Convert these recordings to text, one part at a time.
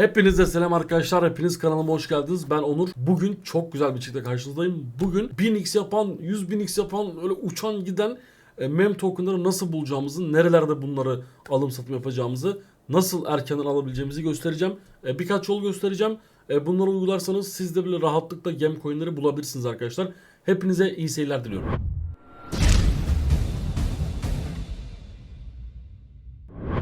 Hepinize selam arkadaşlar. Hepiniz kanalıma hoş geldiniz. Ben Onur. Bugün çok güzel bir çekte karşınızdayım. Bugün 1000x yapan, 100.000x yapan öyle uçan giden e, mem tokenları nasıl bulacağımızı, nerelerde bunları alım satım yapacağımızı, nasıl erkenden alabileceğimizi göstereceğim. E, birkaç yol göstereceğim. E, bunları uygularsanız siz de bile rahatlıkla gem coinleri bulabilirsiniz arkadaşlar. Hepinize iyi seyirler diliyorum.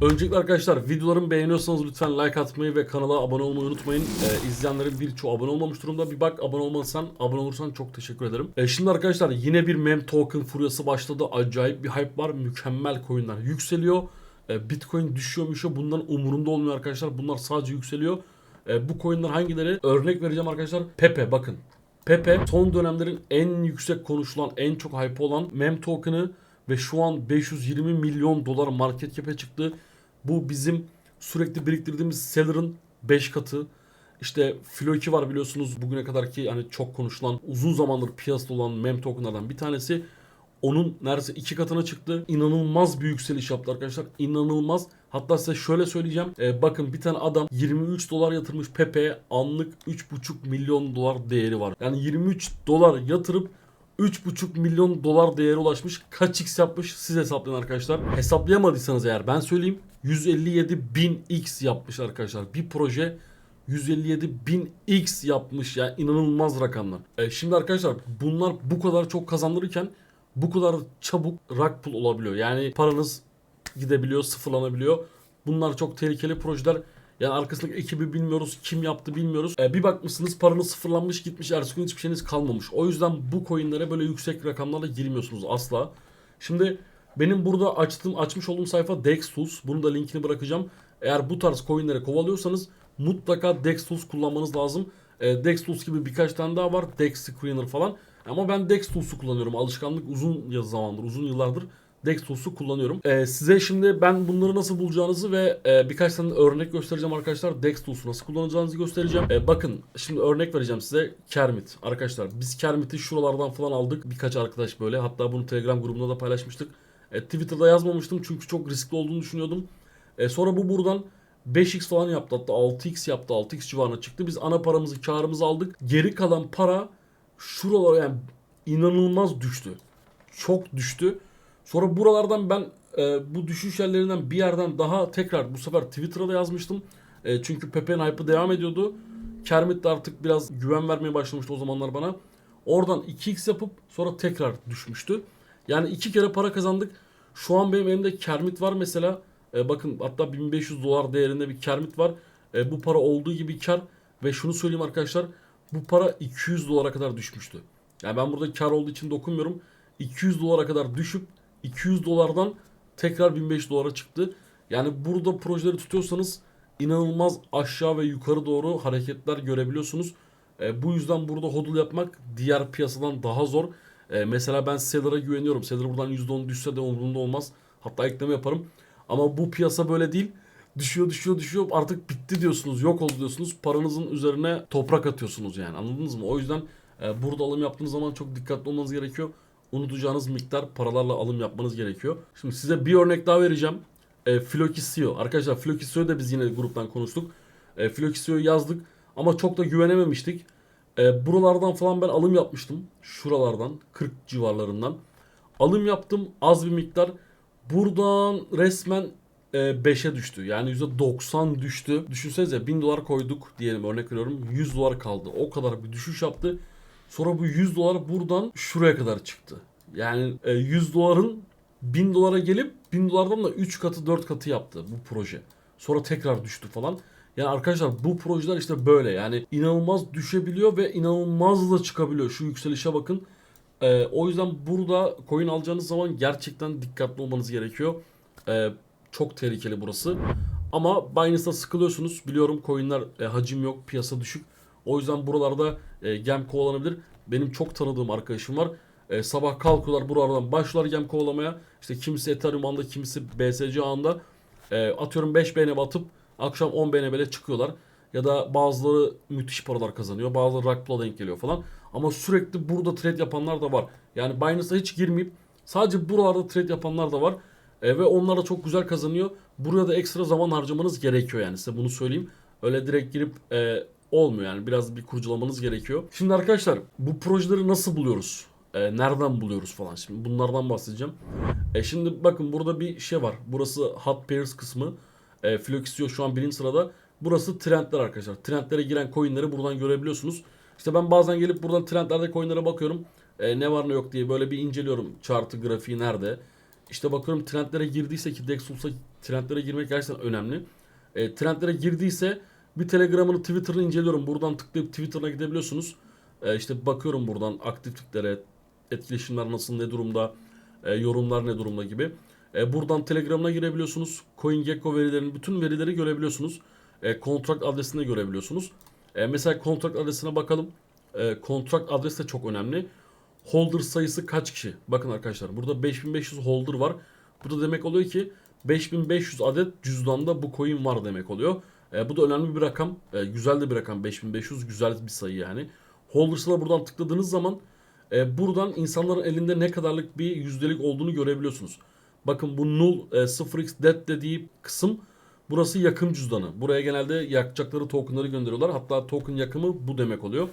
Öncelikle arkadaşlar videolarımı beğeniyorsanız lütfen like atmayı ve kanala abone olmayı unutmayın. Ee, izleyenlerin birçoğu abone olmamış durumda. Bir bak abone olmasan, abone olursan çok teşekkür ederim. Ee, şimdi arkadaşlar yine bir mem token furyası başladı. Acayip bir hype var. Mükemmel coinler yükseliyor. Ee, Bitcoin düşüyormuş bundan umurunda olmuyor arkadaşlar. Bunlar sadece yükseliyor. Ee, bu coinler hangileri? Örnek vereceğim arkadaşlar. Pepe bakın. Pepe son dönemlerin en yüksek konuşulan, en çok hype olan mem token'ı ve şu an 520 milyon dolar market cap'e çıktı. Bu bizim sürekli biriktirdiğimiz Seller'ın 5 katı. İşte Floki var biliyorsunuz bugüne kadar ki hani çok konuşulan uzun zamandır piyasada olan mem tokenlardan bir tanesi. Onun neredeyse iki katına çıktı. İnanılmaz bir yükseliş yaptı arkadaşlar. İnanılmaz. Hatta size şöyle söyleyeceğim. Ee, bakın bir tane adam 23 dolar yatırmış Pepe'ye anlık 3,5 milyon dolar değeri var. Yani 23 dolar yatırıp 3,5 milyon dolar değeri ulaşmış. Kaç x yapmış siz hesaplayın arkadaşlar. Hesaplayamadıysanız eğer ben söyleyeyim. 157 bin x yapmış arkadaşlar. Bir proje 157 bin x yapmış ya inanılmaz rakamlar. E, şimdi arkadaşlar bunlar bu kadar çok kazandırırken bu kadar çabuk rug pull olabiliyor. Yani paranız gidebiliyor, sıfırlanabiliyor. Bunlar çok tehlikeli projeler. Yani arkasındaki ekibi bilmiyoruz, kim yaptı bilmiyoruz. E, bir bakmışsınız paranız sıfırlanmış gitmiş, ertesi gün hiçbir şeyiniz kalmamış. O yüzden bu coinlere böyle yüksek rakamlarla girmiyorsunuz asla. Şimdi benim burada açtığım, açmış olduğum sayfa Dex Tools. Bunu da linkini bırakacağım. Eğer bu tarz coinlere kovalıyorsanız mutlaka Dex Tools kullanmanız lazım. E, Dex Tools gibi birkaç tane daha var. Dex Screener falan. Ama ben Dex Tools'u kullanıyorum. Alışkanlık uzun zamandır, uzun yıllardır Dex Tools'u kullanıyorum. Ee, size şimdi ben bunları nasıl bulacağınızı ve e, birkaç tane örnek göstereceğim arkadaşlar. Dex Tools'u nasıl kullanacağınızı göstereceğim. Ee, bakın şimdi örnek vereceğim size. Kermit. Arkadaşlar biz Kermit'i şuralardan falan aldık. Birkaç arkadaş böyle. Hatta bunu Telegram grubunda da paylaşmıştık. E, Twitter'da yazmamıştım çünkü çok riskli olduğunu düşünüyordum. E, sonra bu buradan 5x falan yaptı hatta 6x yaptı 6x civarına çıktı. Biz ana paramızı karımızı aldık. Geri kalan para şuralara yani inanılmaz düştü. Çok düştü. Sonra buralardan ben e, bu düşüş yerlerinden bir yerden daha tekrar bu sefer Twitter'a da yazmıştım. E, çünkü Pepe'nin hype'ı devam ediyordu. Kermit de artık biraz güven vermeye başlamıştı o zamanlar bana. Oradan 2x yapıp sonra tekrar düşmüştü. Yani iki kere para kazandık. Şu an benim elimde Kermit var mesela. E, bakın hatta 1500 dolar değerinde bir Kermit var. E, bu para olduğu gibi kar. Ve şunu söyleyeyim arkadaşlar. Bu para 200 dolara kadar düşmüştü. Yani ben burada kar olduğu için dokunmuyorum. 200 dolara kadar düşüp 200 dolardan tekrar 1500 dolara çıktı. Yani burada projeleri tutuyorsanız inanılmaz aşağı ve yukarı doğru hareketler görebiliyorsunuz. E, bu yüzden burada hodl yapmak diğer piyasadan daha zor. E, mesela ben Seller'a güveniyorum. Seller buradan %10 düşse de umurumda olmaz. Hatta ekleme yaparım. Ama bu piyasa böyle değil. Düşüyor düşüyor düşüyor artık bitti diyorsunuz yok oldu diyorsunuz. Paranızın üzerine toprak atıyorsunuz yani anladınız mı? O yüzden e, burada alım yaptığınız zaman çok dikkatli olmanız gerekiyor unutacağınız miktar paralarla alım yapmanız gerekiyor. Şimdi size bir örnek daha vereceğim. E, Floki CEO. Arkadaşlar Floki CEO da biz yine gruptan konuştuk. E, Floki CEO'yu yazdık ama çok da güvenememiştik. E, buralardan falan ben alım yapmıştım. Şuralardan 40 civarlarından. Alım yaptım az bir miktar. Buradan resmen e, 5'e düştü. Yani %90 düştü. Düşünsenize 1000 dolar koyduk diyelim örnek veriyorum. 100 dolar kaldı. O kadar bir düşüş yaptı. Sonra bu 100 dolar buradan şuraya kadar çıktı. Yani e, 100 doların 1000 dolara gelip 1000 dolardan da 3 katı 4 katı yaptı bu proje. Sonra tekrar düştü falan. Yani arkadaşlar bu projeler işte böyle yani inanılmaz düşebiliyor ve inanılmaz da çıkabiliyor. Şu yükselişe bakın. Ee, o yüzden burada coin alacağınız zaman gerçekten dikkatli olmanız gerekiyor. Ee, çok tehlikeli burası. Ama Binance'da sıkılıyorsunuz. Biliyorum coinler e, hacim yok, piyasa düşük. O yüzden buralarda e, gem kovalanabilir. Benim çok tanıdığım arkadaşım var. E, sabah kalkıyorlar buralardan başlar gem kovalamaya. İşte kimisi Ethereum anda kimisi BSC anda. E, atıyorum 5 BNB atıp akşam 10 BNB'le çıkıyorlar. Ya da bazıları müthiş paralar kazanıyor. Bazıları Rockpool'a denk geliyor falan. Ama sürekli burada trade yapanlar da var. Yani Binance'a hiç girmeyip sadece buralarda trade yapanlar da var. E, ve onlar da çok güzel kazanıyor. Buraya da ekstra zaman harcamanız gerekiyor yani size bunu söyleyeyim. Öyle direkt girip e, olmuyor yani biraz bir kurcalamanız gerekiyor. Şimdi arkadaşlar bu projeleri nasıl buluyoruz? E, nereden buluyoruz falan şimdi bunlardan bahsedeceğim. E, şimdi bakın burada bir şey var. Burası Hot Pairs kısmı. E, Floxio şu an birinci sırada. Burası trendler arkadaşlar. Trendlere giren coinleri buradan görebiliyorsunuz. İşte ben bazen gelip buradan trendlerde coinlere bakıyorum. E, ne var ne yok diye böyle bir inceliyorum. Chartı, grafiği nerede. İşte bakıyorum trendlere girdiyse ki Dex olsa trendlere girmek gerçekten önemli. E, trendlere girdiyse bir Telegram'ını Twitter'ını inceliyorum. Buradan tıklayıp Twitter'ına gidebiliyorsunuz. E, işte bakıyorum buradan aktifliklere, etkileşimler nasıl, ne durumda, e, yorumlar ne durumda gibi. E, buradan Telegram'ına girebiliyorsunuz. CoinGecko verilerini, bütün verileri görebiliyorsunuz. E, kontrakt adresini de görebiliyorsunuz. E, mesela kontrakt adresine bakalım. E, kontrakt adresi de çok önemli. Holder sayısı kaç kişi? Bakın arkadaşlar burada 5500 holder var. Bu da demek oluyor ki 5500 adet cüzdanda bu coin var demek oluyor. E, bu da önemli bir rakam. E, güzel de bir rakam. 5500 güzel bir sayı yani. Holders'a buradan tıkladığınız zaman e, buradan insanların elinde ne kadarlık bir yüzdelik olduğunu görebiliyorsunuz. Bakın bu null e, 0x dead dediği kısım burası yakım cüzdanı. Buraya genelde yakacakları tokenları gönderiyorlar. Hatta token yakımı bu demek oluyor.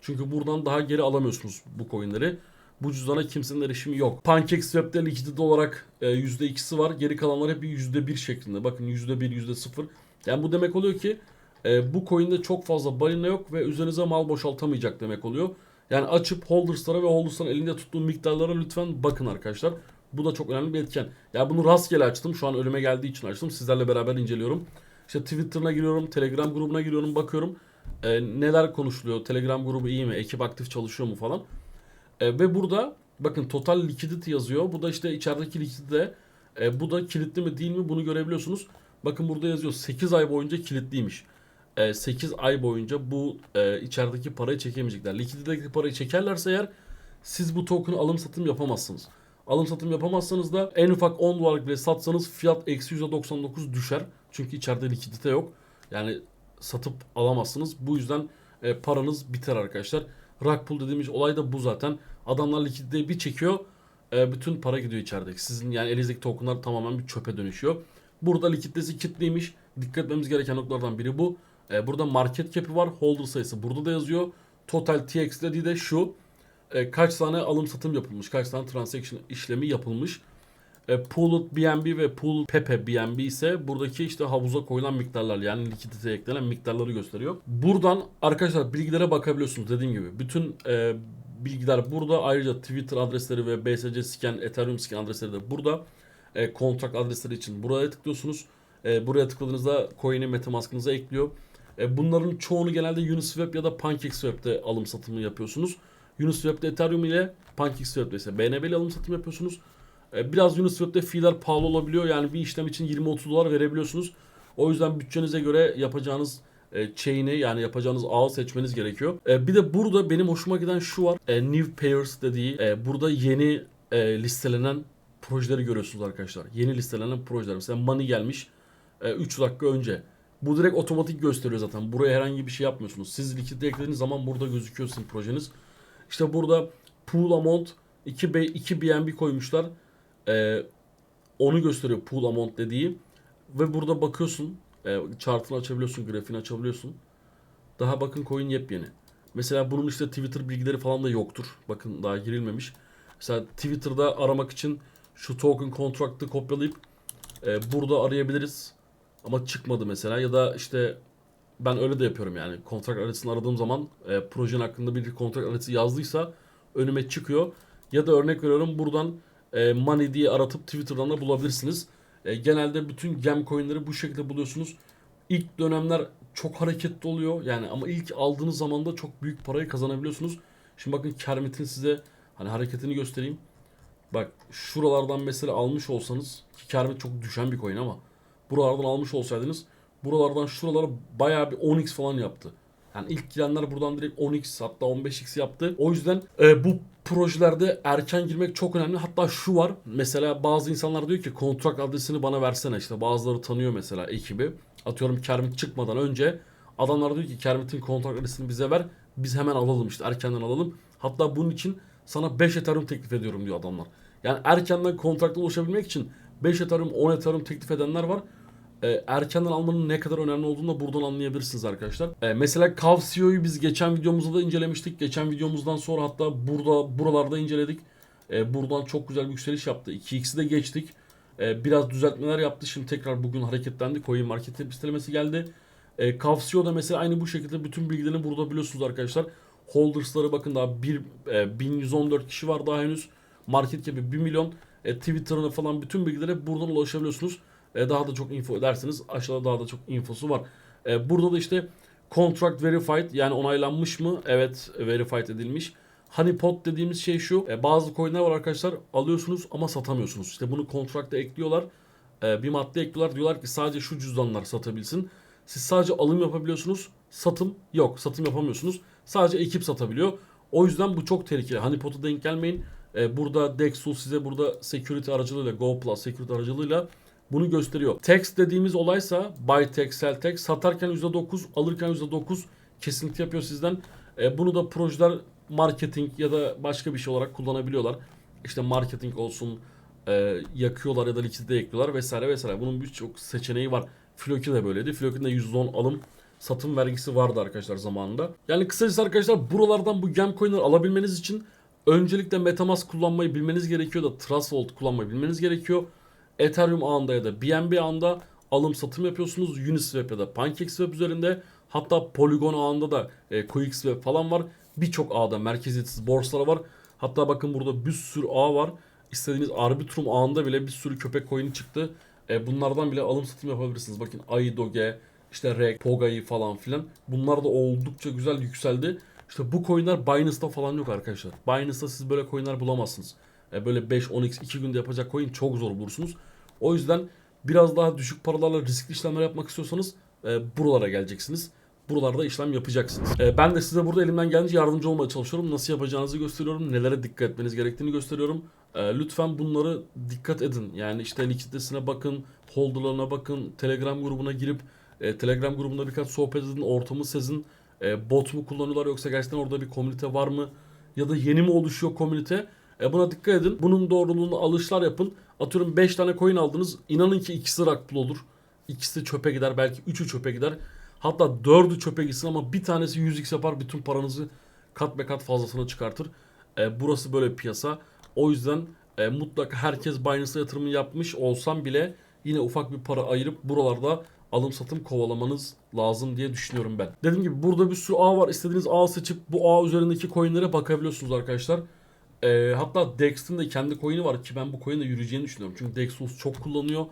Çünkü buradan daha geri alamıyorsunuz bu coinleri. Bu cüzdana kimsenin erişimi yok. PancakeSwap'te likidite olarak e, %2'si var. Geri kalanlar hep %1 şeklinde. Bakın %1, %0. Yani bu demek oluyor ki e, bu coin'de çok fazla balina yok ve üzerinize mal boşaltamayacak demek oluyor. Yani açıp holders'lara ve holders'ların elinde tuttuğu miktarlara lütfen bakın arkadaşlar. Bu da çok önemli bir etken. Ya bunu rastgele açtım. Şu an önüme geldiği için açtım. Sizlerle beraber inceliyorum. İşte Twitter'ına giriyorum, Telegram grubuna giriyorum, bakıyorum. E, neler konuşuluyor, Telegram grubu iyi mi, ekip aktif çalışıyor mu falan. E, ve burada bakın total liquidity yazıyor. Bu da işte içerideki liquidite. E, bu da kilitli mi değil mi bunu görebiliyorsunuz. Bakın burada yazıyor 8 ay boyunca kilitliymiş. E, 8 ay boyunca bu e, içerideki parayı çekemeyecekler. Likiditedeki parayı çekerlerse eğer siz bu token'ı alım satım yapamazsınız. Alım satım yapamazsanız da en ufak 10 dolarlık bile satsanız fiyat eksi %99 düşer. Çünkü içeride likidite yok. Yani satıp alamazsınız. Bu yüzden e, paranız biter arkadaşlar. Rug dediğimiz olay da bu zaten. Adamlar likiditeyi bir çekiyor. e, bütün para gidiyor içerideki. Sizin yani elinizdeki tokenlar tamamen bir çöpe dönüşüyor. Burada likiditesi kilitliymiş. Dikkat etmemiz gereken noktalardan biri bu. E, burada market cap'i var. Holder sayısı burada da yazıyor. Total TX dediği de şu. E, kaç tane alım satım yapılmış. Kaç tane transaction işlemi yapılmış. E, Pooled BNB ve Pooled Pepe BNB ise buradaki işte havuza koyulan miktarlar yani likiditeye eklenen miktarları gösteriyor. Buradan arkadaşlar bilgilere bakabiliyorsunuz dediğim gibi. Bütün e, bilgiler burada. Ayrıca Twitter adresleri ve BSC scan, Ethereum scan adresleri de burada. E, kontrakt adresleri için buraya tıklıyorsunuz. E, buraya tıkladığınızda coin'i Metamask'ınıza ekliyor. E, bunların çoğunu genelde Uniswap ya da PancakeSwap'te alım satımı yapıyorsunuz. Uniswap'te Ethereum ile PancakeSwap'te ise BNB ile alım satım yapıyorsunuz. E, Biraz Uniswap'te fee'ler pahalı olabiliyor. Yani bir işlem için 20-30 dolar verebiliyorsunuz. O yüzden bütçenize göre yapacağınız e, chain'i yani yapacağınız ağı seçmeniz gerekiyor. E, bir de burada benim hoşuma giden şu var. E, New Pairs dediği burada yeni listelenen projeleri görüyorsunuz arkadaşlar. Yeni listelenen projeler. Mesela Money gelmiş 3 dakika önce. Bu direkt otomatik gösteriyor zaten. Buraya herhangi bir şey yapmıyorsunuz. Siz likidite eklediğiniz zaman burada gözüküyor sizin projeniz. İşte burada pool amount 2, B, 2 BNB koymuşlar. Ee, onu gösteriyor pool amount dediği. Ve burada bakıyorsun. E, chartını açabiliyorsun. Grafiğini açabiliyorsun. Daha bakın coin yepyeni. Mesela bunun işte Twitter bilgileri falan da yoktur. Bakın daha girilmemiş. Mesela Twitter'da aramak için şu token contract'ı kopyalayıp e, burada arayabiliriz. Ama çıkmadı mesela ya da işte ben öyle de yapıyorum yani. Kontrat adresini aradığım zaman e, projenin hakkında bir kontrat adresi yazdıysa önüme çıkıyor. Ya da örnek veriyorum buradan e, money diye aratıp Twitter'dan da bulabilirsiniz. E, genelde bütün gem coin'leri bu şekilde buluyorsunuz. İlk dönemler çok hareketli oluyor. Yani ama ilk aldığınız zaman da çok büyük parayı kazanabiliyorsunuz. Şimdi bakın Kermit'in size hani hareketini göstereyim. Bak şuralardan mesela almış olsanız ki Kermit çok düşen bir coin ama buralardan almış olsaydınız buralardan şuralara bayağı bir 10x falan yaptı. Yani ilk girenler buradan direkt 10x hatta 15x yaptı. O yüzden e, bu projelerde erken girmek çok önemli. Hatta şu var. Mesela bazı insanlar diyor ki kontrat adresini bana versene işte. Bazıları tanıyor mesela ekibi. Atıyorum Kermit çıkmadan önce adamlar diyor ki Kermit'in kontrat adresini bize ver. Biz hemen alalım işte erkenden alalım. Hatta bunun için sana 5 Ethereum teklif ediyorum diyor adamlar. Yani erkenden kontrakta ulaşabilmek için 5 Ethereum 10 Ethereum teklif edenler var. e, erkenden almanın ne kadar önemli olduğunu da buradan anlayabilirsiniz arkadaşlar. E, mesela Cavsio'yu biz geçen videomuzda da incelemiştik. Geçen videomuzdan sonra hatta burada buralarda inceledik. E, buradan çok güzel bir yükseliş yaptı. 2x'i de geçtik. E, biraz düzeltmeler yaptı. Şimdi tekrar bugün hareketlendi. Coin Market listelemesi geldi. E, Cavsio da mesela aynı bu şekilde bütün bilgilerini burada biliyorsunuz arkadaşlar. Holders'ları bakın daha bir, e, 1114 kişi var daha henüz. Market cap'i 1 milyon. E, Twitter'ına falan bütün bilgilere buradan ulaşabiliyorsunuz. E, daha da çok info ederseniz aşağıda daha da çok infosu var. E, burada da işte contract verified yani onaylanmış mı? Evet verified edilmiş. Honeypot dediğimiz şey şu. E, bazı coinler var arkadaşlar alıyorsunuz ama satamıyorsunuz. İşte bunu kontrakta ekliyorlar. E, bir madde ekliyorlar. Diyorlar ki sadece şu cüzdanlar satabilsin. Siz sadece alım yapabiliyorsunuz. Satım yok. Satım yapamıyorsunuz. Sadece ekip satabiliyor. O yüzden bu çok tehlikeli. Honeypot'a denk gelmeyin. E, burada Dexul size burada security aracılığıyla Go Plus security aracılığıyla bunu gösteriyor. Text dediğimiz olaysa buy text, sell text satarken %9, alırken %9 kesinti yapıyor sizden. E, bunu da projeler marketing ya da başka bir şey olarak kullanabiliyorlar. İşte marketing olsun, e, yakıyorlar ya da likidite ekliyorlar vesaire vesaire. Bunun birçok seçeneği var. Floki de böyleydi. Floki'nin de %10 alım satım vergisi vardı arkadaşlar zamanında. Yani kısacası arkadaşlar buralardan bu gem coin'leri alabilmeniz için öncelikle Metamask kullanmayı bilmeniz gerekiyor da Trust Wallet kullanmayı bilmeniz gerekiyor. Ethereum ağında ya da BNB ağında alım satım yapıyorsunuz. Uniswap ya da PancakeSwap üzerinde hatta Polygon ağında da e, QuickSwap falan var. Birçok ağda merkeziyetsiz borsalar var. Hatta bakın burada bir sürü ağ var. İstediğiniz Arbitrum ağında bile bir sürü köpek coin'i çıktı. E, bunlardan bile alım satım yapabilirsiniz. Bakın Aidoge, işte Reg, Poga'yı falan filan. Bunlar da oldukça güzel yükseldi. İşte bu coin'ler Binance'da falan yok arkadaşlar. Binance'da siz böyle coin'ler bulamazsınız. E, böyle 5-10x 2 günde yapacak coin çok zor bulursunuz. O yüzden biraz daha düşük paralarla riskli işlemler yapmak istiyorsanız e, buralara geleceksiniz. Buralarda işlem yapacaksınız. E, ben de size burada elimden gelince yardımcı olmaya çalışıyorum. Nasıl yapacağınızı gösteriyorum. Nelere dikkat etmeniz gerektiğini gösteriyorum. E, lütfen bunları dikkat edin. Yani işte likiditesine bakın, holderlarına bakın, Telegram grubuna girip e, Telegram grubunda birkaç sohbet edin, ortamı sezin. E, bot mu kullanıyorlar yoksa gerçekten orada bir komünite var mı? Ya da yeni mi oluşuyor komünite? E, buna dikkat edin. Bunun doğruluğunu alışlar yapın. Atıyorum 5 tane coin aldınız. İnanın ki ikisi raklı olur. İkisi çöpe gider. Belki 3'ü çöpe gider. Hatta 4'ü çöpe gitsin ama bir tanesi 100x yapar. Bütün paranızı kat be kat fazlasına çıkartır. E, burası böyle piyasa. O yüzden e, mutlaka herkes Binance'a yatırımı yapmış olsam bile yine ufak bir para ayırıp buralarda alım satım kovalamanız lazım diye düşünüyorum ben. Dediğim gibi burada bir sürü ağ var. İstediğiniz ağ seçip bu ağ üzerindeki coinlere bakabiliyorsunuz arkadaşlar. E, hatta Dex'in de kendi coin'i var ki ben bu coin'le yürüyeceğini düşünüyorum. Çünkü Dexus çok kullanıyor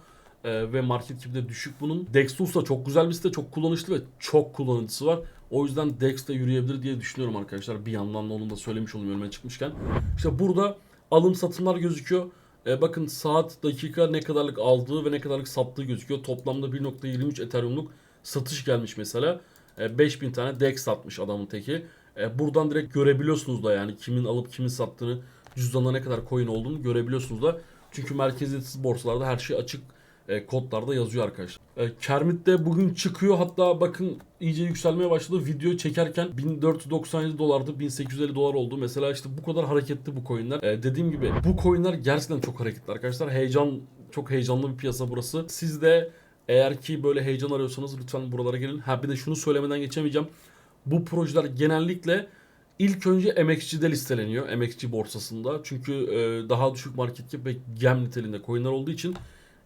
e, ve market cap'i de düşük bunun. Dexus da çok güzel bir site, çok kullanışlı ve çok kullanıcısı var. O yüzden Dex de yürüyebilir diye düşünüyorum arkadaşlar. Bir yandan da onu da söylemiş olayım önüme çıkmışken. İşte burada alım satımlar gözüküyor. E, bakın saat, dakika ne kadarlık aldığı ve ne kadarlık sattığı gözüküyor. Toplamda 1.23 Ethereum'luk satış gelmiş mesela. E, 5000 tane DEX satmış adamın teki. E, buradan direkt görebiliyorsunuz da yani kimin alıp kimin sattığını, cüzdanına ne kadar coin olduğunu görebiliyorsunuz da. Çünkü merkeziyetsiz borsalarda her şey açık e, kodlarda yazıyor arkadaşlar. E, Kermit de bugün çıkıyor. Hatta bakın iyice yükselmeye başladı. Video çekerken 1497 dolardı. 1850 dolar oldu. Mesela işte bu kadar hareketli bu coinler. E, dediğim gibi bu coinler gerçekten çok hareketli arkadaşlar. Heyecan çok heyecanlı bir piyasa burası. Siz de eğer ki böyle heyecan arıyorsanız lütfen buralara gelin. Ha bir de şunu söylemeden geçemeyeceğim. Bu projeler genellikle ilk önce MXC'de listeleniyor. MXC borsasında. Çünkü e, daha düşük market cap ve gem niteliğinde coinler olduğu için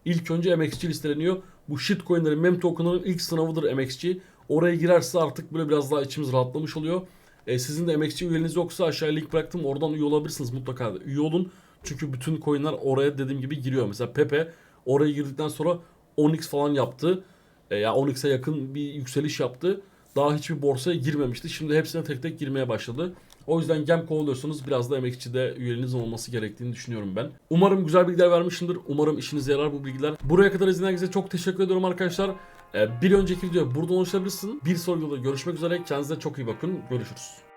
ilk önce MXC listeleniyor. Bu shitcoinlerin mem token'ların ilk sınavıdır MXC. Oraya girerse artık böyle biraz daha içimiz rahatlamış oluyor. E, sizin de MXC üyeliğiniz yoksa aşağıya link bıraktım. Oradan üye olabilirsiniz mutlaka. Üye olun. Çünkü bütün coinler oraya dediğim gibi giriyor. Mesela Pepe oraya girdikten sonra 10x falan yaptı. E, ya 10x'e yakın bir yükseliş yaptı. Daha hiçbir borsaya girmemişti. Şimdi hepsine tek tek girmeye başladı. O yüzden gem kovalıyorsanız biraz da emekçide üyeliğiniz olması gerektiğini düşünüyorum ben. Umarım güzel bilgiler vermişimdir. Umarım işinize yarar bu bilgiler. Buraya kadar izleyen herkese çok teşekkür ediyorum arkadaşlar. Ee, bir önceki videoya buradan ulaşabilirsiniz. Bir sonraki videoda görüşmek üzere. Kendinize çok iyi bakın. Görüşürüz.